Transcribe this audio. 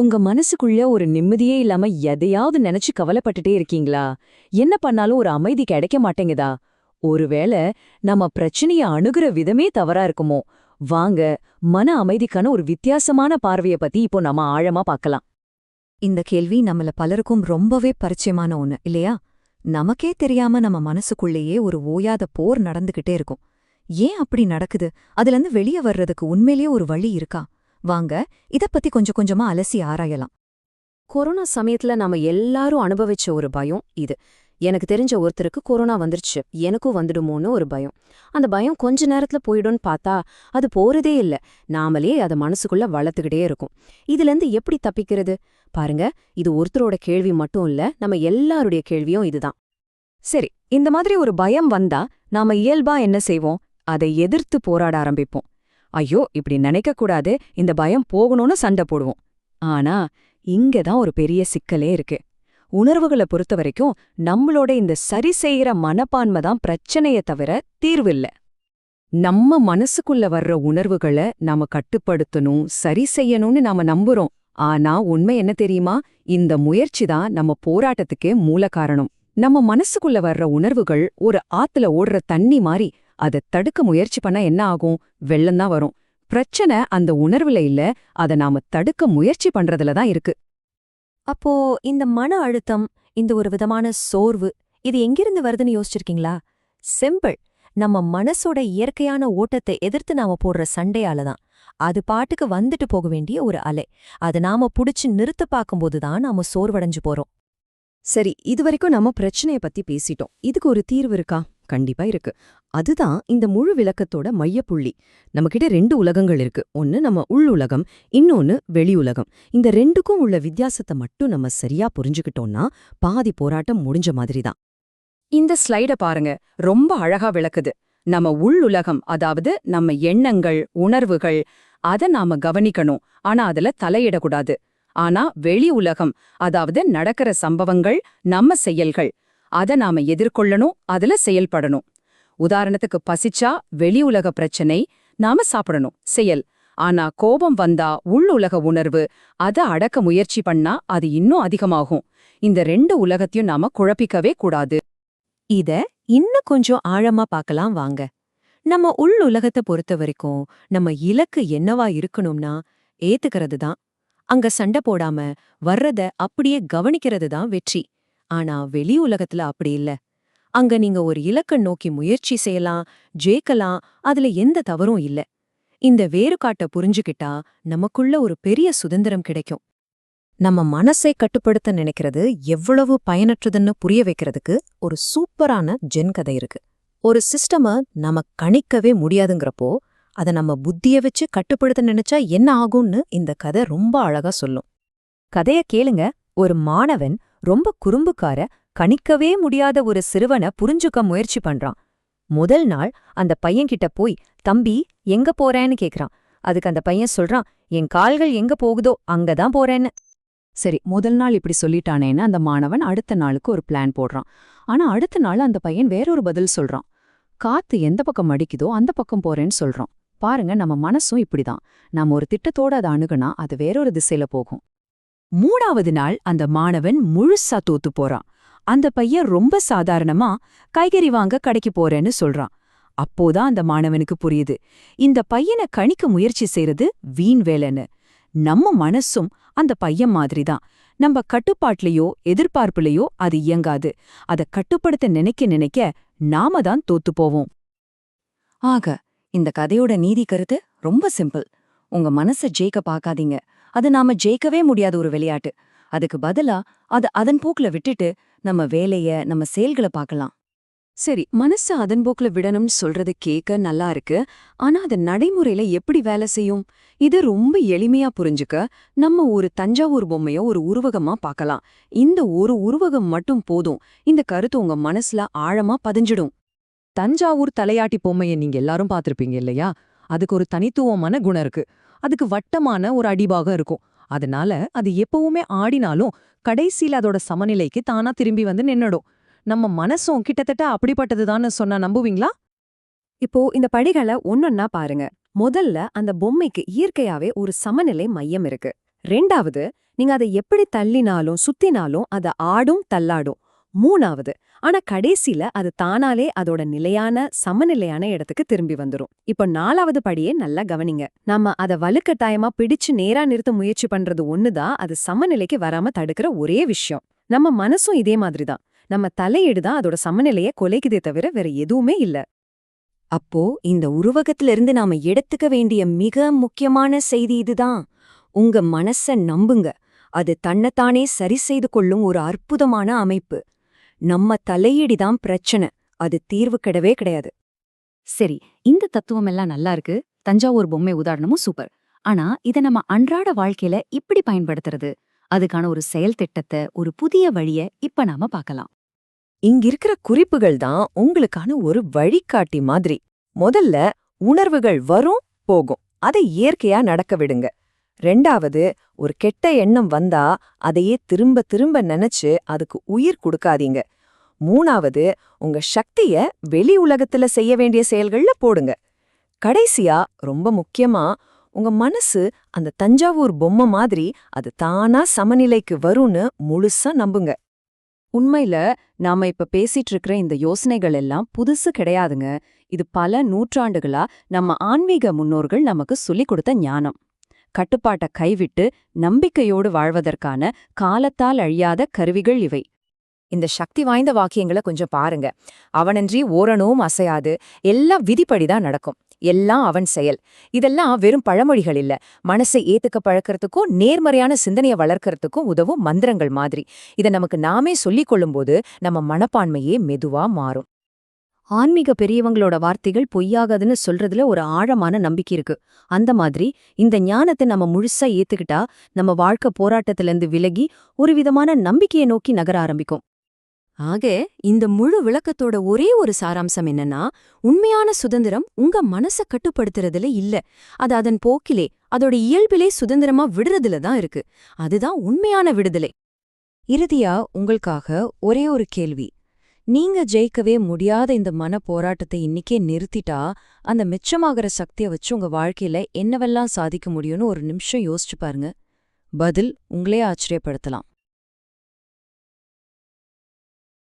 உங்க மனசுக்குள்ள ஒரு நிம்மதியே இல்லாம எதையாவது நினைச்சு கவலைப்பட்டுட்டே இருக்கீங்களா? என்ன பண்ணாலும் ஒரு அமைதி கிடைக்க மாட்டேங்குதா? ஒருவேளை நம்ம பிரச்சனைய அணுகுற விதமே தவறா இருக்குமோ? வாங்க மன அமைதிக்கான ஒரு வித்தியாசமான பார்வைய பத்தி இப்போ நம்ம ஆழமா பார்க்கலாம். இந்த கேள்வி நம்மள பலருக்கும் ரொம்பவே பரிச்சயமான ஒண்ணு இல்லையா? நமக்கே தெரியாம நம்ம மனசுக்குள்ளேயே ஒரு ஓயாத போர் நடந்துகிட்டே இருக்கும். ஏன் அப்படி நடக்குது? அதுலேருந்து வெளியே வர்றதுக்கு உண்மையிலேயே ஒரு வழி இருக்கா? வாங்க இத பத்தி கொஞ்சம் கொஞ்சமா அலசி ஆராயலாம். கொரோனா சமயத்துல நாம எல்லாரும் அனுபவிச்ச ஒரு பயம் இது. எனக்கு தெரிஞ்ச ஒருத்தருக்கு கொரோனா வந்துருச்சு. எனக்கும் வந்துடுமோன்னு ஒரு பயம். அந்த பயம் கொஞ்ச நேரத்துல போயிடும்னு பார்த்தா அது போறதே இல்ல. நாமளே அத மனசுக்குள்ள வளர்த்துக்கிட்டே இருக்கும். இதுலேருந்து எப்படி தப்பிக்கிறது? பாருங்க இது ஒருத்தரோட கேள்வி மட்டும் இல்ல நம்ம எல்லாருடைய கேள்வியும் இதுதான். சரி இந்த மாதிரி ஒரு பயம் வந்தா நாம இயல்பா என்ன செய்வோம்? அதை எதிர்த்து போராட ஆரம்பிப்போம். ஐயோ இப்படி நினைக்கக்கூடாது இந்த பயம் போகணும்னு சண்டை போடுவோம். ஆனா இங்க தான் ஒரு பெரிய சிக்கலே இருக்கு. உணர்வுகளை பொறுத்த வரைக்கும் நம்மளோட இந்த சரி செய்யற மனப்பான்மை தான் பிரச்சனைய தவிர தீர்வு இல்ல நம்ம மனசுக்குள்ள வர்ற உணர்வுகளை நாம கட்டுப்படுத்தணும் சரி செய்யணும்னு நாம நம்புறோம். ஆனா உண்மை என்ன தெரியுமா? இந்த முயற்சி தான் நம்ம போராட்டத்துக்கே மூல காரணம். நம்ம மனசுக்குள்ள வர்ற உணர்வுகள் ஒரு ஆத்துல ஓடுற தண்ணி மாதிரி அதை தடுக்க முயற்சி பண்ணா என்ன ஆகும்? வெள்ளம் தான் வரும். பிரச்சனை அந்த உணர்வுல இல்ல. அத நாம தடுக்க முயற்சி பண்றதுல தான் இருக்கு. அப்போ இந்த மன அழுத்தம் இந்த ஒரு விதமான சோர்வு இது எங்கிருந்து வருதுன்னு யோசிச்சிருக்கீங்களா? சிம்பிள். நம்ம மனசோட இயற்கையான ஓட்டத்தை எதிர்த்து நாம போடுற சண்டையால தான். அது பாட்டுக்கு வந்துட்டு போக வேண்டிய ஒரு அலை. அது நாம புடிச்சு நிறுத்த பார்க்கும்போது தான் நாம சோர்வடைஞ்சு போறோம். சரி இதுவரைக்கும் நம்ம பிரச்சனைய பத்தி பேசிட்டோம். இதுக்கு ஒரு தீர்வு இருக்கா? கண்டிப்பா இருக்கு. அதுதான் இந்த முழு விளக்கத்தோட மையப்புள்ளி. நம்மகிட்ட ரெண்டு உலகங்கள் இருக்கு. ஒன்னு நம்ம உள் உலகம் இன்னொன்னு வெளி உலகம் இந்த ரெண்டுக்கும் உள்ள வித்தியாசத்தை மட்டும் நம்ம சரியா புரிஞ்சுக்கிட்டோம்னா பாதி போராட்டம் முடிஞ்ச மாதிரி தான் இந்த ஸ்லைட பாருங்க. ரொம்ப அழகா விளக்குது. நம்ம உள் உலகம் அதாவது நம்ம எண்ணங்கள் உணர்வுகள் அத நாம கவனிக்கணும். ஆனா அதுல தலையிடக்கூடாது. ஆனா வெளி உலகம் அதாவது நடக்கிற சம்பவங்கள் நம்ம செயல்கள் அத நாம எதிர்கொள்ளணும் அதுல செயல்படணும். உதாரணத்துக்கு பசிச்சா வெளி உலக பிரச்சனை நாம சாப்பிடணும் செயல். ஆனா கோபம் வந்தா உள் உலக உணர்வு அத அடக்க முயற்சி பண்ணா அது இன்னும் அதிகமாகும். இந்த ரெண்டு உலகத்தையும் நாம குழப்பிக்கவே கூடாது. இத இன்னும் கொஞ்சம் ஆழமா பார்க்கலாம் வாங்க. நம்ம உள் உலகத்தை பொறுத்த வரைக்கும் நம்ம இலக்கு என்னவா இருக்கணும்னா ஏத்துக்கிறது தான். அங்க சண்டை போடாம வர்றத அப்படியே கவனிக்கிறது தான் வெற்றி. ஆனா வெளி உலகத்துல அப்படி இல்ல. அங்க நீங்க ஒரு இலக்க நோக்கி முயற்சி செய்யலாம் ஜெயிக்கலாம் அதுல எந்த தவறும் இல்ல. இந்த வேறுகாட்ட புரிஞ்சுக்கிட்டா நமக்குள்ள ஒரு பெரிய சுதந்திரம் கிடைக்கும். நம்ம மனசை கட்டுப்படுத்த நினைக்கிறது எவ்வளவு பயனற்றதுன்னு புரிய வைக்கிறதுக்கு ஒரு சூப்பரான ஜென் கதை இருக்கு. ஒரு சிஸ்டம நம்ம கணிக்கவே முடியாதுங்கிறப்போ அத நம்ம புத்திய வச்சு கட்டுப்படுத்த நினைச்சா என்ன ஆகும்னு இந்த கதை ரொம்ப அழகா சொல்லும். கதைய கேளுங்க. ஒரு மாணவன் ரொம்ப குறும்புக்கார கணிக்கவே முடியாத ஒரு சிறுவனை புரிஞ்சுக்க முயற்சி பண்றான். முதல் நாள் அந்த பையன்கிட்ட போய் தம்பி எங்க போறேன்னு கேக்குறான். அதுக்கு அந்த பையன் சொல்றான் என் கால்கள் எங்க போகுதோ அங்கதான் போறேன்னு. சரி முதல் நாள் இப்படி சொல்லிட்டானேன்னு அந்த மாணவன் அடுத்த நாளுக்கு ஒரு பிளான் போடுறான். ஆனா அடுத்த நாள் அந்த பையன் வேறொரு பதில் சொல்றான். காத்து எந்த பக்கம் அடிக்குதோ அந்த பக்கம் போறேன்னு சொல்றான். பாருங்க நம்ம மனசும் இப்படிதான். நாம ஒரு திட்டத்தோட அதை அணுகுனா அது வேறொரு திசையில போகும். மூணாவது நாள் அந்த மாணவன் முழுசா தோத்து போறான். அந்த பையன் ரொம்ப சாதாரணமா காய்கறி வாங்க கடைக்கு போறேன்னு சொல்றான். அப்போதான் அந்த மாணவனுக்கு புரியுது. இந்த பையனை கணிக்க முயற்சி செய்யறது வீண் வேலைன்னு. நம்ம மனசும் அந்த பையன் மாதிரிதான். நம்ம கட்டுப்பாட்லயோ எதிர்பார்ப்புலயோ அது இயங்காது. அத கட்டுப்படுத்த நினைக்க நினைக்க நாம தான் தோத்து போவோம். ஆக இந்த கதையோட நீதி கருத்து ரொம்ப சிம்பிள். உங்க மனச ஜெயிக்க பார்க்காதீங்க. அது நாம ஜெயிக்கவே முடியாத ஒரு விளையாட்டு. அதுக்கு பதிலா அது அதன் போக்குல விட்டுட்டு நம்ம வேலைய நம்ம செயல்களை பார்க்கலாம் சரி மனச அதன் போக்குல விடணும்னு சொல்றது கேட்க நல்லா இருக்கு. ஆனா அது நடைமுறையில எப்படி வேலை செய்யும்? இது ரொம்ப எளிமையா புரிஞ்சுக்க நம்ம ஒரு தஞ்சாவூர் பொம்மைய ஒரு உருவகமா பார்க்கலாம் இந்த ஒரு உருவகம் மட்டும் போதும். இந்த கருத்து உங்க மனசுல ஆழமா பதிஞ்சிடும். தஞ்சாவூர் தலையாட்டி பொம்மைய நீங்க எல்லாரும் பார்த்திருப்பீங்க இல்லையா? அதுக்கு ஒரு தனித்துவமான குணம் இருக்கு. அதுக்கு வட்டமான ஒரு அடிபாகம் இருக்கும். அதனால அது எப்பவுமே ஆடினாலும் கடைசியில் அதோட சமநிலைக்கு தானா திரும்பி வந்து நின்னுடும். நம்ம மனசும் கிட்டத்தட்ட அப்படிப்பட்டதுதான்னு சொன்னா நம்புவீங்களா? இப்போ இந்த படிகளை ஒன்னொன்னா பாருங்க. முதல்ல அந்த பொம்மைக்கு இயற்கையாவே ஒரு சமநிலை மையம் இருக்கு. ரெண்டாவது நீங்க அதை எப்படி தள்ளினாலும் சுத்தினாலும் அதை ஆடும் தள்ளாடும். மூணாவது ஆனா கடைசில அது தானாலே அதோட நிலையான சமநிலையான இடத்துக்கு திரும்பி வந்துரும். இப்போ நாலாவது படியே நல்லா கவனிங்க. நம்ம அத வலுக்கட்டாயமா பிடிச்சு நேரா நிறுத்த முயற்சி பண்றது ஒண்ணுதான் அது சமநிலைக்கு வராம தடுக்கிற ஒரே விஷயம். நம்ம மனசும் இதே மாதிரிதான். நம்ம தலையீடு தான் அதோட சமநிலையை கொலைக்குதே தவிர வேற எதுவுமே இல்ல. அப்போ இந்த உருவகத்திலிருந்து நாம எடுத்துக்க வேண்டிய மிக முக்கியமான செய்தி இதுதான். உங்க மனச நம்புங்க. அது தன்னைத்தானே சரி செய்து கொள்ளும் ஒரு அற்புதமான அமைப்பு. நம்ம தலையீடிதான் பிரச்சனை. அது தீர்வு கிடவே கிடையாது. சரி இந்த தத்துவம் எல்லாம் நல்லா இருக்கு. தஞ்சாவூர் பொம்மை உதாரணமும் சூப்பர். ஆனா இத நம்ம அன்றாட வாழ்க்கையில இப்படி பயன்படுத்துறது? அதுக்கான ஒரு செயல் திட்டத்தை ஒரு புதிய வழிய இப்ப நாம பார்க்கலாம். இங்கிருக்கிற குறிப்புகள் தான் உங்களுக்கான ஒரு வழிகாட்டி மாதிரி. முதல்ல உணர்வுகள் வரும் போகும். அதை இயற்கையா நடக்க விடுங்க. ரெண்டாவது ஒரு கெட்ட எண்ணம் வந்தா அதையே திரும்ப திரும்ப நினைச்சு அதுக்கு உயிர் கொடுக்காதீங்க. மூணாவது உங்க சக்திய வெளி உலகத்துல செய்ய வேண்டிய செயல்கள்ல போடுங்க. கடைசியா ரொம்ப முக்கியமா உங்க மனசு அந்த தஞ்சாவூர் பொம்மை மாதிரி அது தானா சமநிலைக்கு வரும்னு முழுசா நம்புங்க. உண்மையில நாம இப்ப பேசிட்டு இருக்கிற இந்த யோசனைகள் எல்லாம் புதுசு கிடையாதுங்க. இது பல நூற்றாண்டுகளா நம்ம ஆன்மீக முன்னோர்கள் நமக்கு சொல்லிக் கொடுத்த ஞானம். கட்டுப்பாட்டை கைவிட்டு நம்பிக்கையோடு வாழ்வதற்கான காலத்தால் அழியாத கருவிகள் இவை. இந்த சக்தி வாய்ந்த வாக்கியங்களை கொஞ்சம் பாருங்க. அவனன்றி ஓரணுவும் அசையாது. எல்லாம் விதிப்படிதான் நடக்கும். எல்லாம் அவன் செயல். இதெல்லாம் வெறும் பழமொழிகள் இல்ல. மனசை ஏத்துக்க பழக்கறதுக்கும் நேர்மறையான சிந்தனையை வளர்க்கறதுக்கும் உதவும் மந்திரங்கள் மாதிரி. இதை நமக்கு நாமே சொல்லிக் கொள்ளும்போது நம்ம மனப்பான்மையே மெதுவா மாறும். ஆன்மீக பெரியவங்களோட வார்த்தைகள் பொய்யாகாதுன்னு சொல்றதுல ஒரு ஆழமான நம்பிக்கை இருக்கு. அந்த மாதிரி இந்த ஞானத்தை நம்ம முழுசா ஏத்துக்கிட்டா நம்ம வாழ்க்கை போராட்டத்திலிருந்து விலகி ஒரு விதமான நம்பிக்கையை நோக்கி நகர ஆரம்பிக்கும். ஆக இந்த முழு விளக்கத்தோட ஒரே ஒரு சாராம்சம் என்னன்னா உண்மையான சுதந்திரம் உங்க மனச கட்டுப்படுத்துறதுல இல்ல. அது அதன் போக்கிலே அதோட இயல்பிலே சுதந்திரமா விடுறதுல தான் இருக்கு. அதுதான் உண்மையான விடுதலை. இறுதியா உங்களுக்காக ஒரே ஒரு கேள்வி. நீங்க ஜெயிக்கவே முடியாத இந்த மன போராட்டத்தை இன்னிக்கே நிறுத்திட்டா அந்த மிச்சமாகற சக்தியை வச்சு உங்க வாழ்க்கையில என்னவெல்லாம் சாதிக்க முடியும்னு ஒரு நிமிஷம் யோசிச்சு பாருங்க. பதில் உங்களே ஆச்சரியப்படுத்தலாம்.